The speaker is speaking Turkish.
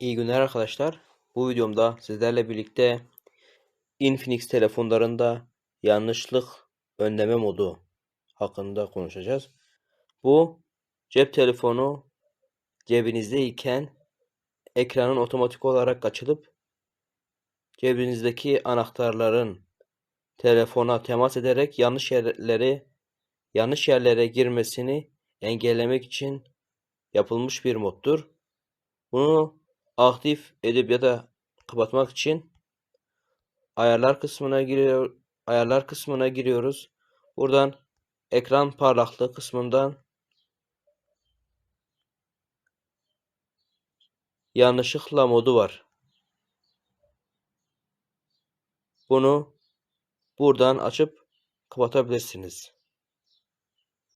İyi günler arkadaşlar. Bu videomda sizlerle birlikte Infinix telefonlarında yanlışlık önleme modu hakkında konuşacağız. Bu cep telefonu cebinizdeyken ekranın otomatik olarak açılıp cebinizdeki anahtarların telefona temas ederek yanlış yerleri yanlış yerlere girmesini engellemek için yapılmış bir moddur. Bunu aktif edip ya da kapatmak için ayarlar kısmına giriyor ayarlar kısmına giriyoruz. Buradan ekran parlaklığı kısmından yanlışlıkla modu var. Bunu buradan açıp kapatabilirsiniz.